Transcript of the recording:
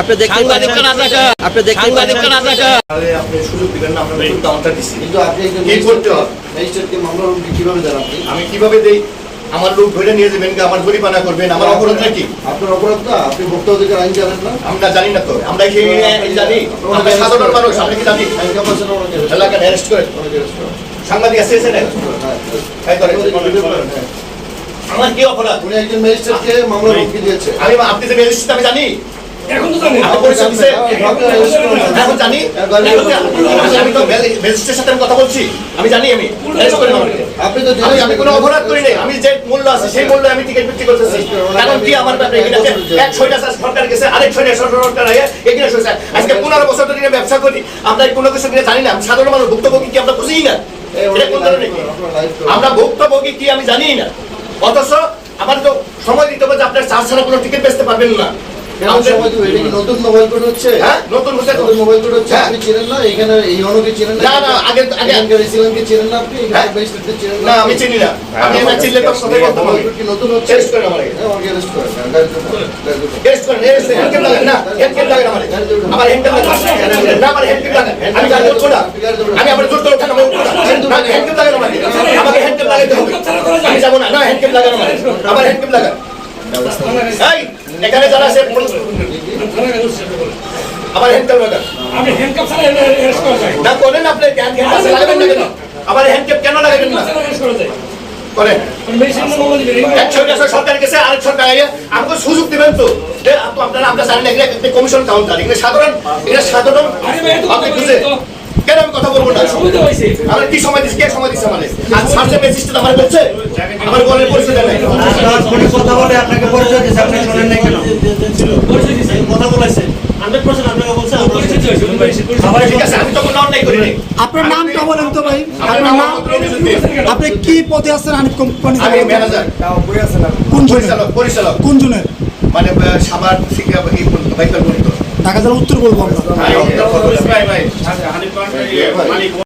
আপনি দেখতে আপনি দেখতে আপনি সুযোগ দিবেন না আমরা দিচ্ছি কিন্তু আপনি কি করতে হবে? ম্যাজিস্ট্রেটকে মামলা রুমটি কীভাবে দেন আপনি? আমি কীভাবে দেই? আমার লোক ধরে নিয়ে যাবেন কি? আমার জরিমানা করবেন। আমার অপরাধটা কি আপনার অপরাধ না আপনি ভোক্তা অধিকার আইন জানেন না? আমরা জানি না তো। আমরা কি জানি। আমরা সাধারণ মানুষ আমরা কি জানি এলাকায় অ্যারেস্ট করে। সাংবাদিক আছে এসে হ্যাঁ, করে হ্যাঁ। আমার কি অপরাধ? উনি একজন ম্যাজিস্ট্রেটকে মামলা রুমকি দিয়েছে। আমি আপনি যে ম্যাজিস্ট্রেট আমি জানি। এখন তো জানি। এখন জানি। আমি তো ম্যাজিস্ট্রেটের সাথে আমি কথা বলছি। আমি জানি আমি। আপনি তো আমি আমি কোনো অপরাধ করি নাই। আমি যে মূল্য আছে সেই মূল্যে আমি টিকিট বিক্রি করতেছি। কারণ কি আমার ব্যাপারে এক ছয়টা সরকার গেছে আরেক ছয়টা সরকার আগে শুনছে আজকে পনেরো বছর ধরে ব্যবসা করি। এই কোনো কিছু নিয়ে জানি না। আমি সাধারণ মানুষ ভুক্তভোগী কি আমরা বুঝি না? এটা কোন ধরনের আমরা ভুক্তভোগী কি আমি জানি না। অথচ আমার তো সময় দিতে হবে যে আপনার চার ছাড়া কোনো টিকিট বেচতে পারবেন না। কেমন সময় দেবে? এটা কি নতুন মোবাইল কোড হচ্ছে? হ্যাঁ নতুন হচ্ছে। নতুন মোবাইল কোড হচ্ছে হ্যাঁ। আপনি চিনেন না? এখানে এই অনুকে চিনেন না, না, আগে- আগে- এখানকার রেসিডেন্টকে চিনেন না আপনি? হ্যাঁ। এখানকার ম্যাজিস্ট্রেটকে চিনেন না আমি চিনি না। আমি না চিনলে তো কথাই বলতাম আমি কি নতুন হচ্ছে? Arrest করেন আমাকে। হ্যাঁ, আমাকে arrest করেন। হ্যাঁ। টেস্ট করেন এই হ্যান্ড ক্যাপ না। হ্যান্ড ক্যাপ আমারে। আমার হ্যান্ড ক্যাপ না। আমার হ্যান্ড ক্যাপ আমি গাড়ি উঠবো না। আমি আমার জোর করে ওঠান আমি উঠবো না। না হ্যান্ড ক্যাপ লাগান আমাকে আমাকে হ্যান্ড হবে। আমি যাব না। না হ্যান্ড ক্যাপ আমারে। আমার হ্যান্ড ক্যাপ এই এখানে যারা লাগান আপনি হ্যান্ডকাপ ছাড়া অ্যারেস্ট করা যায়। না করেন আপনি লাগাবেন না কেন? ক্যাপ কেন লাগাবেন না? অ্যারেস্ট করা যায়। করেন। সরকার সরকার গেছে আরেক সরকার আইয়া আমাকে সুযোগ দিবেন তো। আপনারা কমিশন কাউন্টার সাধারণ সাধারণ আপনি বুঝে। কেন আমি কথা বলব না? আমার কি সময় দিচ্ছে কে সময় দিচ্ছে মানে আর আমার বলছে? আমার বলের পরিচয় দেয় নাই। ফোনে কথা বলে আপনাকে পরিচয় দিয়েছে আপনি শোনেন নাই কেন? পরিচয় কথা বলেছে। কোনো অন্যায় করিনি আপনার নামটা বলেন তো ভাই। আপনার আপনার নাম নাম? আপনি কি পদে আছেন হানিফ কোম্পানি কোন জনের পরিচালক পরিচালক। কোন জনের মানে সাভার থেকে এই পর্যন্ত বাইকার পর্যন্ত ঢাকা জেলা উত্তর বলব আমরা